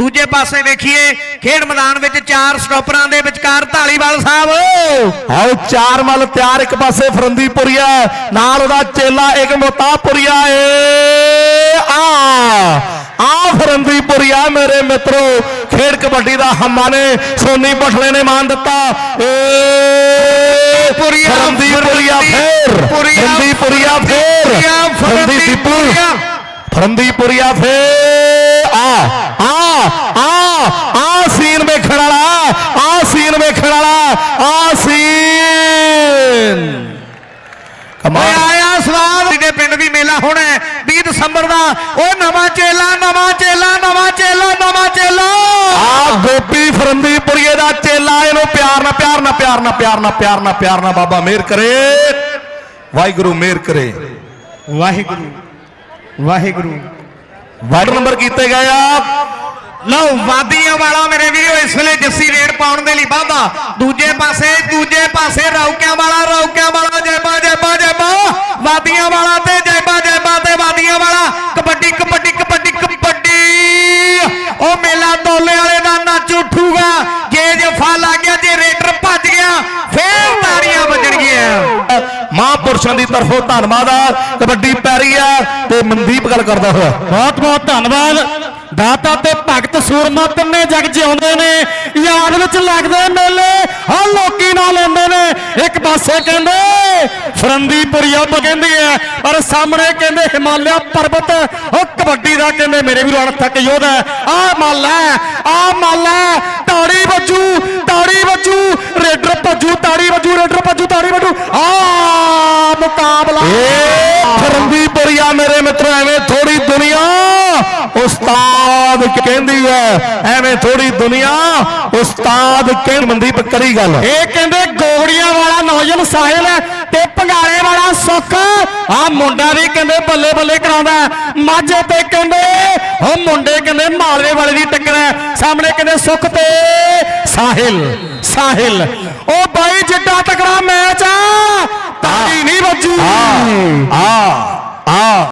ਦੂਜੇ ਪਾਸੇ ਵੇਖੀਏ ਖੇਡ ਮੈਦਾਨ ਵਿੱਚ ਚਾਰ ਸਟਾਪਰਾਂ ਦੇ ਵਿਚਕਾਰ ਢਾਲੀਵਾਲ ਸਾਹਿਬ ਆਓ ਚਾਰ ਮੱਲ ਤਿਆਰ ਇੱਕ ਪਾਸੇ ਫਰੰਦੀਪੁਰੀਆ ਨਾਲ ਉਹਦਾ ਚੇਲਾ ਇੱਕ ਮੋਤਾਪੁਰੀਆ ਏ ਆ ਆ ਫਰੰਦੀਪੁਰੀਆ ਮੇਰੇ ਮਿੱਤਰੋ ਖੇਡ ਕਬੱਡੀ ਦਾ ਹੰਮਾ ਨੇ ਸੋਨੀ ਬਠਲੇ ਨੇ ਮਾਨ ਦਿੱਤਾ ਏ ਪੁਰੀਆ, ਫਰੰਦੀਪੁਰੀਆ ਫੇਰ ਪੁਰੀਆ, ਫਰੰਦੀਪੁਰੀਆ ਫੇਰ ਪੁਰੀਆ, ਫਰੰਦੀਪੁਰ ਫਰੰਦੀਪੁਰੀਆ। ਫਰੰਦੀਪੁਰੀਆ ਫੇਰ ਆ ਆ ਆ ਸੀਨ ਵੇਖਣ ਵਾਲਾ ਆ ਸੀਨ ਵੇਖਣ ਵਾਲਾ ਆ ਸੀਨ ਓਏ ਕਮਾਲ ਆਇਆ ਸਵਾਦ ਦੇ ਪਿੰਡ ਵੀ ਮੇਲਾ ਹੋਣਾ ਹੈ 20 ਦਸੰਬਰ ਦਾ। ਓਏ ਨਵਾਂ ਚੇਲਾ ਨਵਾਂ ਚੇਲਾ ਨਵਾਂ ਚੇਲਾ ਨਵਾਂ ਚੇਲਾ। ਆ ਗੋਪੀ ਫਰੰਦੀਪੁਰੀਏ ਦਾ ਚੇਲਾ ਇਹਨੂੰ ਪਿਆਰ ਨਾਲ ਪਿਆਰ ਨਾਲ ਪਿਆਰ ਨਾਲ ਪਿਆਰ ਨਾਲ ਪਿਆਰ ਨਾਲ ਪਿਆਰ ਨਾਲ ਬਾਬਾ ਮਿਹਰ ਕਰੇ। ਵਾਹਿਗੁਰੂ ਮਿਹਰ ਕਰੇ। ਵਾਹਿਗੁਰੂ ਵਾਹਿਗੁਰੂ। ਵਾਰਡ ਨੰਬਰ ਕੀਤੇ ਗਏ ਆ। ਲਓ, ਵਾਦੀਆਂ ਵਾਲਾ ਮੇਰੇ ਵੀਰੋ, ਇਸ ਵੇਲੇ ਜੱਸੀ ਰੇਡ ਪਾਉਣ ਦੇ ਲਈ ਵਾਧਾ। ਦੂਜੇ ਪਾਸੇ ਦੂਜੇ ਪਾਸੇ, ਰੌਕਿਆਂ ਵਾਲਾ ਰੌਕਿਆਂ ਵਾਲਾ, ਜੈਬਾ ਜੈਬਾ ਜੈਬਾ। ਵਾਦੀਆਂ ਵਾਲਾ ਤੇ ਜੈਬਾ ਜੈਬਾ ਤੇ ਵਾਦੀਆਂ ਵਾਲਾ। ਕਬੱਡੀ ਕਬੱਡੀ ਕਬੱਡੀ ਕਬੱਡੀ। ਉਹ ਮੇਲਾ ਦੋਲੇ ਵਾਲੇ ਦਾ ਨੱਚ ਉੱਠੂਗਾ। ਜੇ ਜਫਾ ਲੱਗ ਗਿਆ, ਜੇ ਰੇਡਰ ਭੱਜ ਗਿਆ, ਫੇਰ ਤਾੜੀਆਂ ਵੱਜਣਗੀਆਂ। ਮਹਾਂਪੁਰਸ਼ਾਂ ਦੀ ਤਰਫੋਂ ਧੰਨਵਾਦ ਆ। ਕਬੱਡੀ ਪੈਰੀ ਆ ਤੇ ਮਨਦੀਪ ਗੱਲ ਕਰਦਾ ਹੋਇਆ। ਬਹੁਤ ਬਹੁਤ ਧੰਨਵਾਦ। ਦਾਤਾ ਤੇ ਭਗਤ ਸੂਰਮਾ ਤਿੰਨੇ ਜਗ ਜਿਉਂਦੇ ਨੇ। ਯਾਦ ਵਿੱਚ ਲੱਗਦੇ ਮੇਲੇ ਆ ਲੋਕੀ ਨਾਲ ਲੈਂਦੇ ਨੇ। ਇੱਕ ਪਾਸੇ ਕਹਿੰਦੇ, ਫਰੰਦੀਪੁਰੀਆ ਕਹਿੰਦੀ ਹੈ ਪਰ ਸਾਹਮਣੇ ਕਹਿੰਦੇ ਹਿਮਾਲਿਆ ਪਰਬਤ, ਉਹ ਕਬੱਡੀ ਦਾ ਕਹਿੰਦੇ ਮੇਰੇ ਵੀਰੋ ਅਣਥੱਕ ਯੋਧਾ ਆ ਮਾਲਾ ਆ ਮਾਲਾ ਤਾੜੀ ਵੱਜੂ ਤਾੜੀ ਵੱਜੂ, ਰੇਡਰ ਭੱਜੂ, ਤਾੜੀ ਵੱਜੂ, ਰੇਡਰ ਭੱਜੂ, ਤਾੜੀ ਵੱਜੂ। ਆ ਮੁਕਾਬਲਾ। ਏ ਫਰੰਦੀਪੁਰੀਆ ਮੇਰੇ ਮਿੱਤਰੋ, ਐਵੇਂ ਥੋੜੀ ਦੁਨੀਆ ਉਸਤਾਦ ਕਹਿੰਦੀ ਹੈ, ਐਵੇਂ ਥੋੜੀ ਦੁਨੀਆ ਉਸਤਾਦ ਕਹਿੰ ਮਨਦੀਪ ਕਰੀ ਗੱਲ। ਇਹ ਕਹਿੰਦੇ ਗੋਗੜੀਆਂ ਵਾਲਾ ਨੌਜਵਾਨ ਸਾਹਿਲ ਤੇ ਭੰਗਾਲੇ ਵਾਲਾ ਸੁੱਖ। ਆ ਮੁੰਡਾ ਵੀ ਕਹਿੰਦੇ ਬੱਲੇ ਬੱਲੇ ਕਰਾਉਂਦਾ ਹੈ। ਮਾਝੇ ਤੇ ਕਹਿੰਦੇ, ਉਹ ਮੁੰਡੇ ਕਹਿੰਦੇ ਮਾਲਵੇ ਵਾਲੇ ਦੀ ਟੱਕਰ ਹੈ। ਸਾਹਮਣੇ ਕਹਿੰਦੇ ਸੁੱਖ ਤੇ ਸਾਹਿਲ ਸਾਹਿਲ। ਉਹ ਬਾਈ ਜਿੱਡਾ ਤਕੜਾ ਮੈਚ ਆ ਆ।